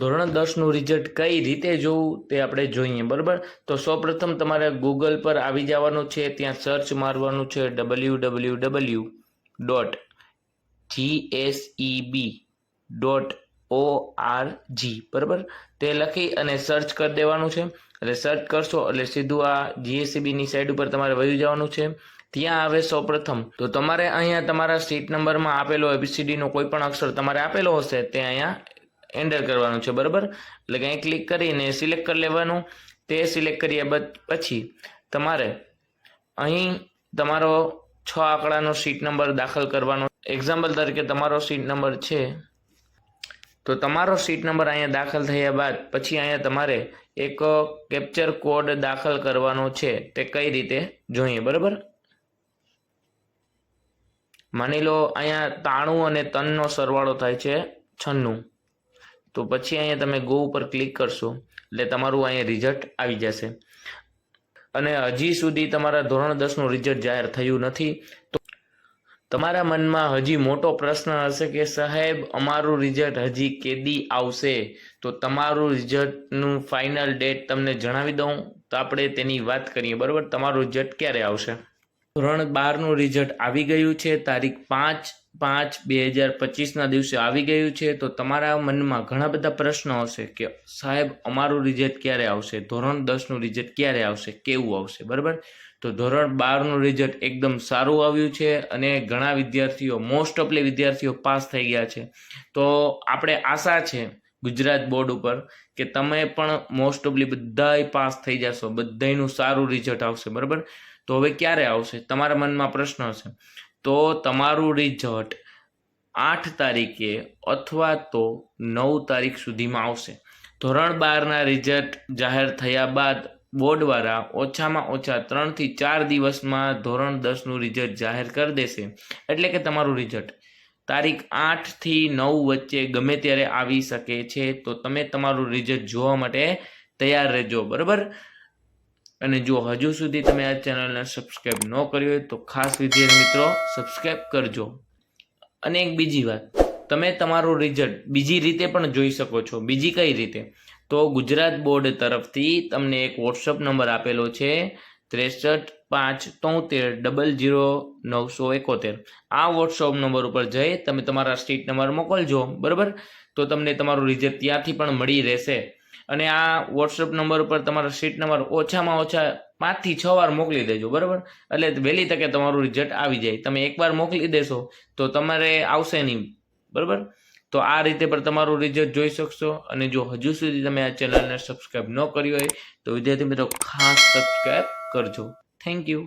ધોરણ દસનું રિઝલ્ટ કઈ રીતે જોવું તે આપણે જોઈએ, બરાબર? તો સૌપ્રથમ તમારે ગૂગલ પર આવી જવાનું છે, ત્યાં સર્ચ મારવાનું છે W W W dot GSEB dot O R G બરાબર? તે લખી અને સર્ચ કરી દેવાનું છે. એટલે સર્ચ કરશો, એટલે સીધું આ જીએસઈબીની સાઈડ ઉપર તમારે વયું જવાનું છે. ત્યાં આવે સૌપ્રથમ. તો તમારે અહીંયા તમારા સીટ નંબરમાં આપેલો એબીસીડીનો કોઈ પણ અક્ષર તમારે આપેલો હશે, તે અહીંયા એન્ટર કરવાનું છે, બરાબર? એટલે કે અહીં ક્લિક કરીને સિલેક્ટ કરી લેવાનું, તે સિલેક્ટ કર્યા પછી તમારે અહીં તમારો છ આંકડાનો સીટ નંબર દાખલ કરવાનો. એક્ઝામ્પલ તરીકે તમારો સીટ નંબર છે. તો તમારો સીટ નંબર અહીંયા દાખલ થયા બાદ પછી અહીંયા તમારે એક કેપ્ચર કોડ દાખલ કરવાનો છે, તે કઈ રીતે જોઈએ, બરાબર? માની લો અહીંયા તાણું અને તનનો સરવાળો થાય છે છન્નું. તો પછી અહીંયા તમે ગો ઉપર ક્લિક કરશો, એટલે તમારું અહીંયા રિઝલ્ટ આવી જશે. અને હજી સુધી તમારા ધોરણ દસનું રિઝલ્ટ જાહેર થયું નથી. તો તમારા મનમાં હજી મોટો પ્રશ્ન હશે કે સાહેબ, અમારું રિઝલ્ટ હજી કેદી આવશે? તો તમારું રિઝલ્ટનું ફાઇનલ ડેટ તમને જણાવી દઉં, તો આપણે તેની વાત કરીએ. બરાબર? તમારું રિઝલ્ટ ક્યારે આવશે? ધોરણ બારનું રિઝલ્ટ આવી ગયું છે. તારીખ પાંચ પાંચ બે હજાર પચીસના દિવસે આવી ગયું છે. તો તમારા મનમાં ઘણા બધા પ્રશ્નો હશે કે સાહેબ, અમારું રિઝલ્ટ ક્યારે આવશે? ધોરણ દસનું રિઝલ્ટ ક્યારે આવશે? કેવું આવશે? બરાબર? તો ધોરણ બારનું રિઝલ્ટ એકદમ સારું આવ્યું છે અને ઘણા વિદ્યાર્થીઓ મોસ્ટ ઓફલી વિદ્યાર્થીઓ પાસ થઈ ગયા છે. તો આપણે આશા છે ગુજરાત બોર્ડ ઉપર કે તમે પણ મોસ્ટ ઓફલી બધાય પાસ થઈ જશો. બધાયનું સારું રિઝલ્ટ આવશે. બરાબર? તો હવે ક્યારે આવશે? તમારા મનમાં પ્રશ્ન હશે. તો તમારું રિઝલ્ટ આઠ તારીખે અથવા તો નવ તારીખ સુધીમાં આવશે. ધોરણ બારના રિઝલ્ટ જાહેર થયા બાદ બોર્ડવાળા ઓછામાં ઓછા ત્રણથી ચાર દિવસમાં ધોરણ દસનું રિઝલ્ટ જાહેર કરી દેશે. એટલે કે તમારું રિઝલ્ટ તારીખ આઠથી નવ વચ્ચે ગમે ત્યારે આવી શકે છે, તો તમે તમારું રિઝલ્ટ જોવા માટે તૈયાર રહેજો. બરાબર? અને જો હજુ સુધી તમે આ ચેનલને સબસ્ક્રાઈબ ન કરી હોય તો ખાસ વિદ્યાર્થી મિત્રો સબસ્ક્રાઈબ કરજો. અને એક બીજી વાત, તમે તમારું રિઝલ્ટ બીજી રીતે પણ જોઈ શકો છો. બીજી કઈ રીતે? તો ગુજરાત બોર્ડ તરફથી તમને એક વોટ્સઅપ નંબર આપેલો છે, ત્રેસઠ પાંચ તોતેર ડબલ જીરો નવસો એકોતેર. આ વોટ્સઅપ નંબર ઉપર જઈ તમે તમારા સ્ટ્રીટ નંબર મોકલજો, બરાબર? તો તમને તમારું રિઝલ્ટ ત્યાંથી પણ મળી રહેશે. અને આ વોટ્સઅપ નંબર ઉપર તમારો સીટ નંબર ઓછામાં ઓછા પાંચથી છ વાર મોકલી દેજો, બરાબર? એટલે વહેલી તકે તમારું રિઝલ્ટ આવી જાય. તમે એકવાર મોકલી દેશો તો તમારે આવશે નહીં, બરાબર? તો આ રીતે પણ તમારું રિઝલ્ટ જોઈ શકશો અને જો હજુ સુધી તમે આ ચેનલને સબસ્ક્રાઈબ ન કરી હોય તો વિદ્યાર્થી મિત્રો ખાસ સબસ્ક્રાઈબ કરજો. Thank you